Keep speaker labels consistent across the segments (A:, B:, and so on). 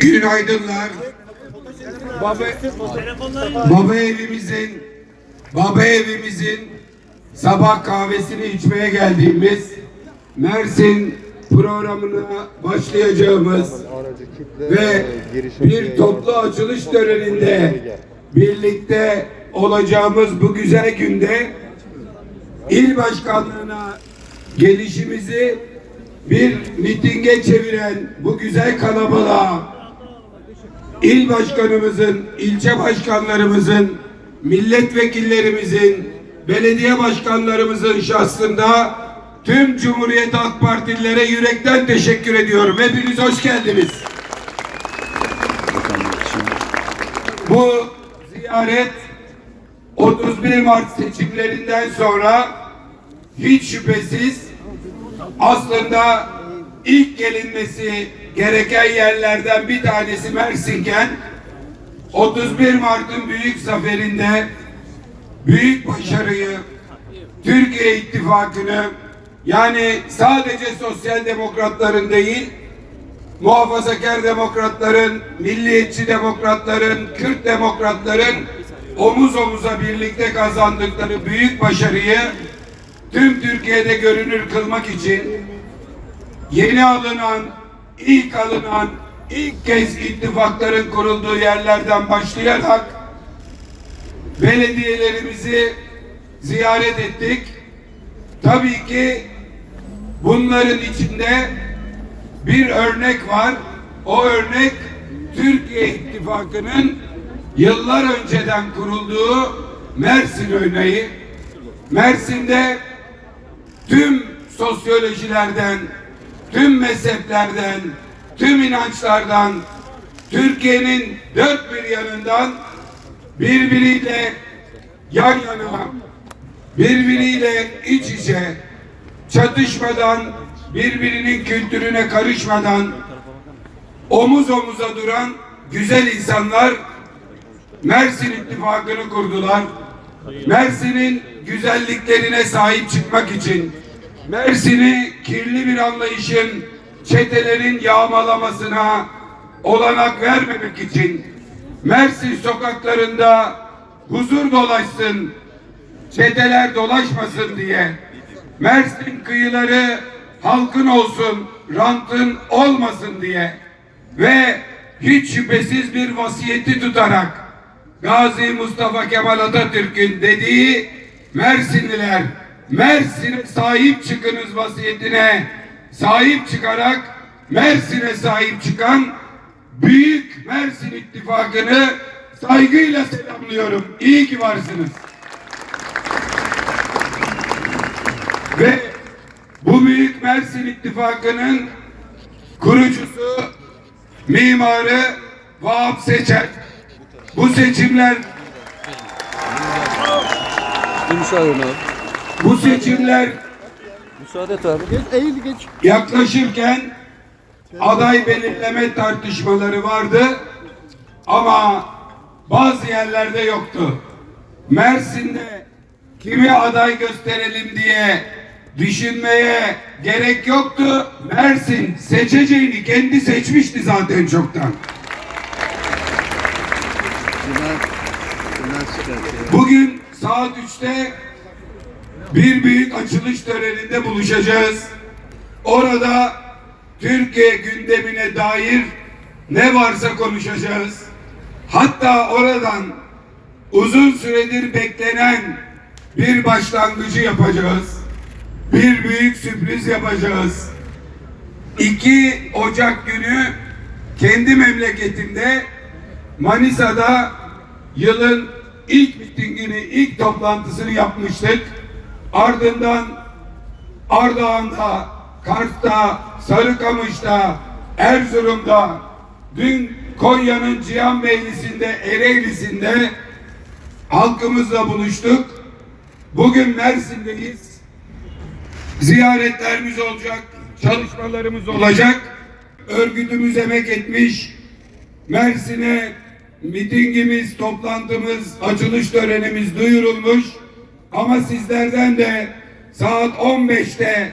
A: Günaydınlar. Baba, baba evimizin baba evimizin sabah kahvesini içmeye geldiğimiz Mersin programına başlayacağımız ve bir toplu açılış töreninde birlikte olacağımız bu güzel günde il başkanlığına gelişimizi bir mitinge çeviren bu güzel kalabalığa il başkanımızın, ilçe başkanlarımızın, milletvekillerimizin, belediye başkanlarımızın şahsında tüm Cumhuriyet Halk Partililere yürekten teşekkür ediyorum. Hepiniz hoş geldiniz. Bu ziyaret 31 Mart seçimlerinden sonra hiç şüphesiz aslında ilk gelinmesi gereken yerlerden bir tanesi Mersin'ken 31 Mart'ın büyük zaferinde büyük başarıyı Türkiye İttifakı'nı yani sadece sosyal demokratların değil muhafazakar demokratların, milliyetçi demokratların, Kürt demokratların omuz omuza birlikte kazandıkları büyük başarıyı tüm Türkiye'de görünür kılmak için yeni alınan, ilk alınan, ilk kez ittifakların kurulduğu yerlerden başlayarak belediyelerimizi ziyaret ettik. Tabii ki bunların içinde bir örnek var. O örnek Türkiye İttifakı'nın yıllar önceden kurulduğu Mersin örneği. Mersin'de tüm sosyolojilerden, tüm mezheplerden, tüm inançlardan, Türkiye'nin dört bir yanından birbiriyle yan yana, birbiriyle iç içe, çatışmadan, birbirinin kültürüne karışmadan, omuz omuza duran güzel insanlar Mersin İttifakı'nı kurdular. Mersin'in güzelliklerine sahip çıkmak için, Mersin'i kirli bir anlayışın, çetelerin yağmalamasına olanak vermemek için, Mersin sokaklarında huzur dolaşsın, çeteler dolaşmasın diye, Mersin kıyıları halkın olsun, rantın olmasın diye ve hiç şüphesiz bir vasiyeti tutarak Gazi Mustafa Kemal Atatürk'ün dediği Mersinliler Mersin'e sahip çıkınız vasiyetine sahip çıkarak Mersin'e sahip çıkan Büyük Mersin İttifakı'nı saygıyla selamlıyorum. İyi ki varsınız. Ve bu Büyük Mersin İttifakı'nın kurucusu, mimarı Vahap Seçer. Bu seçimler
B: abi.
A: Bu seçimler
B: Müsaade et abi.
C: Geç, eğil geç.
A: yaklaşırken aday belirleme tartışmaları vardı ama bazı yerlerde yoktu. Mersin'de kimi aday gösterelim diye düşünmeye gerek yoktu. Mersin seçeceğini kendi seçmişti zaten çoktan. Bugün saat 3'te bir büyük açılış töreninde buluşacağız. Orada Türkiye gündemine dair ne varsa konuşacağız. Hatta oradan uzun süredir beklenen bir başlangıcı yapacağız. Bir büyük sürpriz yapacağız. 2 Ocak günü kendi memleketimde Manisa'da yılın ilk mitingini, ilk toplantısını yapmıştık. Ardından Ardahan'da, Kars'ta, Sarıkamış'ta, Erzurum'da, dün Konya'nın Cihanbeyli'sinde, Ereğli'sinde halkımızla buluştuk. Bugün Mersin'deyiz. Ziyaretlerimiz olacak, çalışmalarımız olacak. Örgütümüz emek etmiş. Mersin'e mitingimiz, toplantımız, açılış törenimiz duyurulmuş. Ama sizlerden de saat 15'te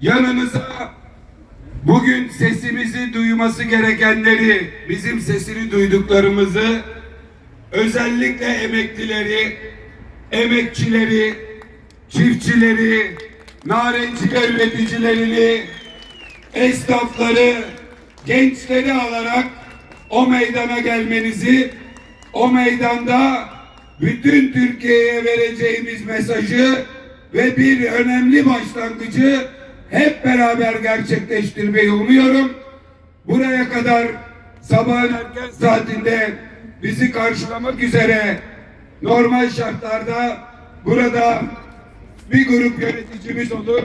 A: yanımıza Bugün sesimizi duyması gerekenleri, bizim sesini duyduklarımızı özellikle emeklileri, emekçileri, çiftçileri, narenciye üreticilerini, esnafları, gençleri alarak o meydana gelmenizi, o meydanda bütün Türkiye'ye vereceğimiz mesajı ve bir önemli başlangıcı hep beraber gerçekleştirmeyi umuyorum. Buraya kadar sabahın erken saatinde bizi karşılamak üzere normal şartlarda burada bir grup yöneticimiz olur,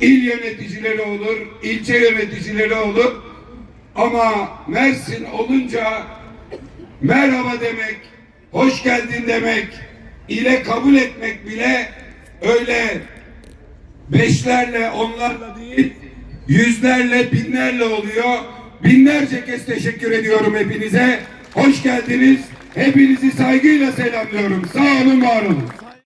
A: il yöneticileri olur, ilçe yöneticileri olur. Ama Mersin olunca merhaba demek, hoş geldin demek, ile kabul etmek bile öyle beşlerle, onlarla değil, yüzlerle, binlerle oluyor. Binlerce kez teşekkür ediyorum hepinize. Hoş geldiniz. Hepinizi saygıyla selamlıyorum. Sağ olun, var olun.